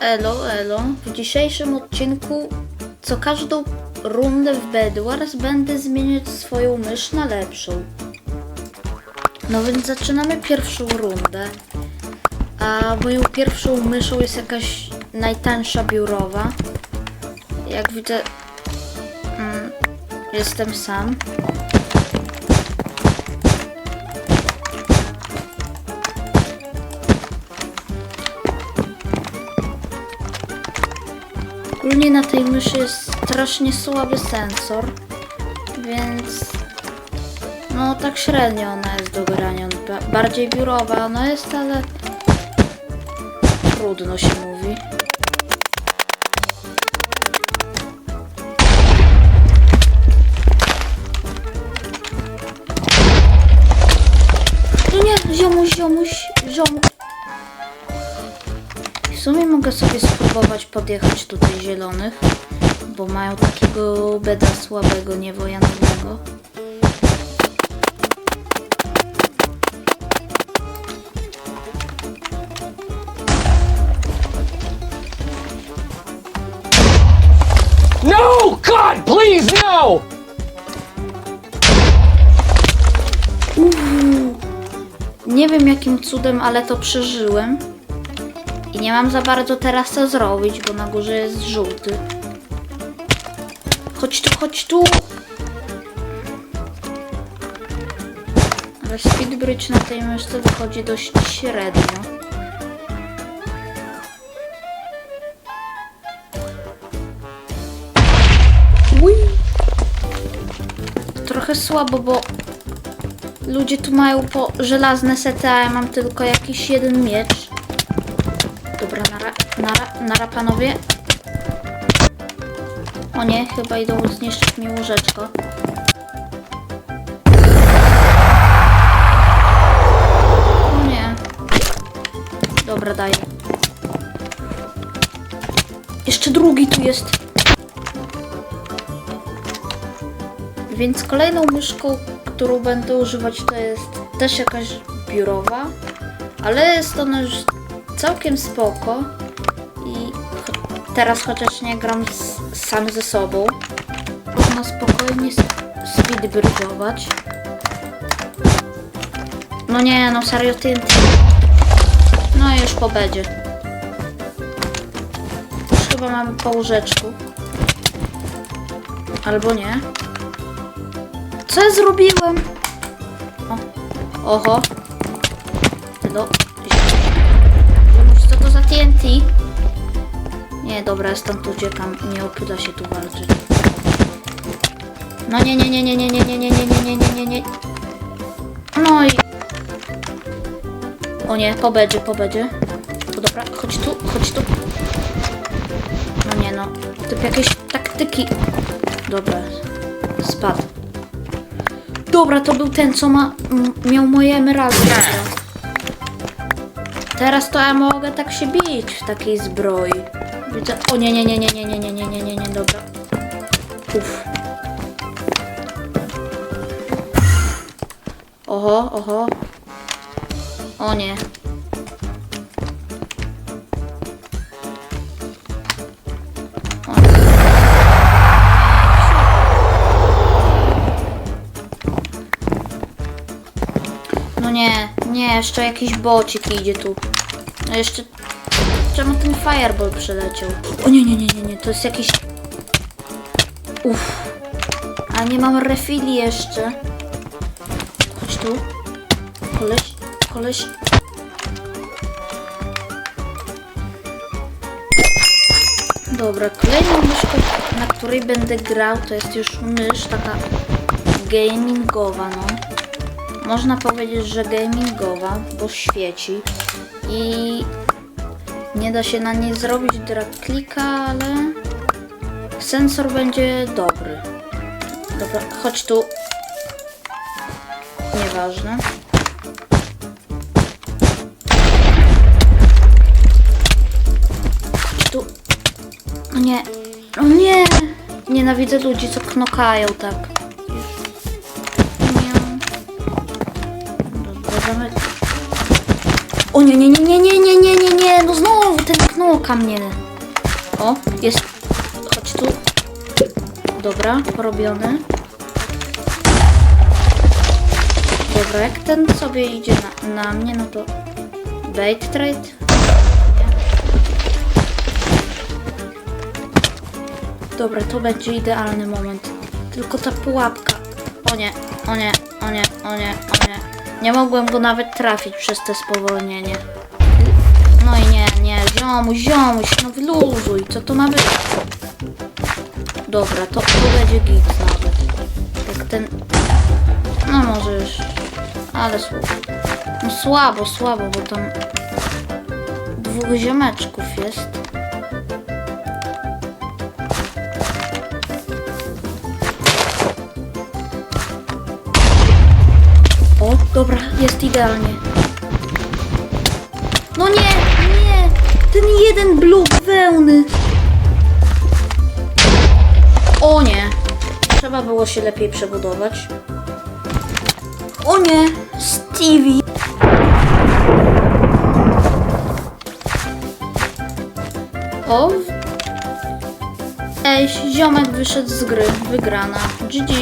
Elo, elo. W dzisiejszym odcinku co każdą rundę w Bedwars będę zmieniać swoją mysz na lepszą. No więc zaczynamy pierwszą rundę. A moją pierwszą myszą jest jakaś najtańsza biurowa. Jak widzę, mm, jestem sam. Ogólnie na tej myszy jest strasznie słaby sensor, więc no tak średnio ona jest do grania. Ba- Bardziej biurowa ona jest, ale trudno się mówi. No nie, ziomuś, ziomuś, ziomuś. W sumie mogę sobie spróbować podjechać tutaj zielonych, bo mają takiego beda słabego, niewojanowego. No! God, please, no! Nie wiem jakim cudem, ale to przeżyłem. Nie mam za bardzo teraz co zrobić, bo na górze jest żółty. Chodź tu, chodź tu! Ale speed bridge na tej myszce wychodzi dość średnio. Ui. Trochę słabo, bo ludzie tu mają po żelazne sety, a ja mam tylko jakiś jeden miecz. Nara, panowie. O nie, chyba idą zniszczyć mi łóżeczko. O nie. Dobra, daję. Jeszcze drugi tu jest. Więc kolejną myszką, którą będę używać, to jest też jakaś biurowa, ale jest ona już całkiem spoko teraz chociaż nie gram z, sam ze sobą, można spokojnie speedbridge'ować. No nie, no serio TNT. No i już po bedzie. Już chyba mamy po łóżeczku. Albo nie. Co ja zrobiłem? O, oho. No. Co to za TNT? Nie, dobra, stąd uciekam. Nie opyta się tu walczyć. No nie, nie, nie, nie, nie, nie, nie, nie, nie, nie, nie, nie, nie, nie. No i... O nie, po bedzie, po bedzie. To dobra, chodź tu, chodź tu. No nie no, typ jakieś taktyki. Dobra, spadł. Dobra, to był ten, co ma, miał moje emeraldy. Teraz to ja mogę tak się bić w takiej zbroi. O nie, nie, nie, nie, nie, nie, nie, nie, nie, nie, nie, dobra. Uff. Oho, oho. O nie. No nie, nie, jeszcze jakiś bocik idzie tu. No jeszcze... Czemu ten fireball przyleciał? O nie, nie, nie, nie, nie, to jest jakiś... Uff. A nie mam refili jeszcze. Chodź tu. Koleś, koleś. Dobra, kolejną myszką, na której będę grał, to jest już mysz taka gamingowa, no. Można powiedzieć, że gamingowa, bo świeci i nie da się na niej zrobić drag klika, ale sensor będzie dobry. Dobra, chodź tu. Nieważne. Tu. O nie. O nie! Nienawidzę ludzi, co knokają tak. O nie, nie, nie, nie, nie, nie, nie, nie, nie, no znowu ten knoka mnie. O, jest, chodź tu. Dobra, porobiony. Dobra, jak ten sobie idzie na, na mnie, no to bait trade. Dobra, to będzie idealny moment. Tylko ta pułapka. O nie, o nie, o nie, o nie, o nie. Nie mogłem go nawet trafić przez te spowolnienie. No i nie, nie, ziomuś, ziomuś, no wyluzuj, co to ma być? Dobra, to, to będzie git nawet. Jak ten... No może już... Ale słabo. No słabo, słabo, bo tam... Dwóch ziomeczków jest. Dobra, jest idealnie. No nie, nie! Ten jeden blok wełny! O nie! Trzeba było się lepiej przebudować. O nie! Stevie! O! Ej, ziomek wyszedł z gry. Wygrana. GG.